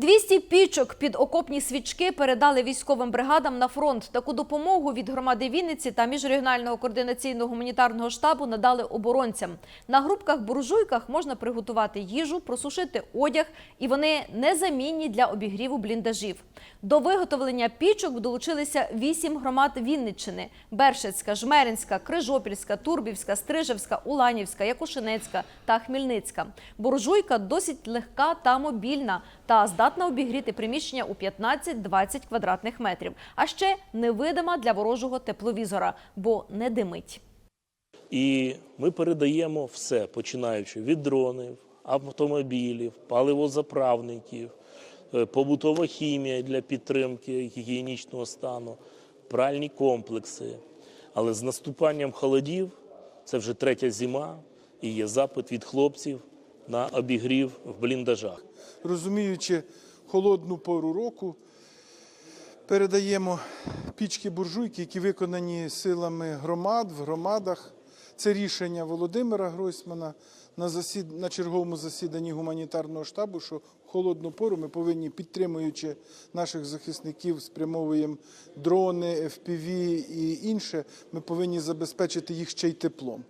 200 пічок під окопні свічки передали військовим бригадам на фронт. Таку допомогу від громади Вінниці та міжрегіонального координаційного гуманітарного штабу надали оборонцям. На грубках-буржуйках можна приготувати їжу, просушити одяг, і вони незамінні для обігріву бліндажів. До виготовлення пічок долучилися вісім громад Вінниччини: Бершицька, Жмеринська, Крижопільська, Турбівська, Стрижевська, Уланівська, Якушинецька та Хмельницька. Буржуйка досить легка та мобільна та здатна обігріти приміщення у 15-20 квадратних метрів. А ще невидима для ворожого тепловізора, бо не димить. І ми передаємо все, починаючи від дронів, автомобілів, паливозаправників, е, побутова хімія для підтримки гігієнічного стану, пральні комплекси. Але з наступанням холодів це вже третя зима, і є запит від хлопців на обігрів в бліндажах. розуміючи холодну пору року, передаємо пічки-буржуйки, які виконані силами громад в громадах. Це рішення Володимира Гройсмана на, засід... на черговому засіданні гуманітарного штабу, що в холодну пору ми повинні, підтримуючи наших захисників, спрямовуємо дрони, FPV і інше, ми повинні забезпечити їх ще й теплом.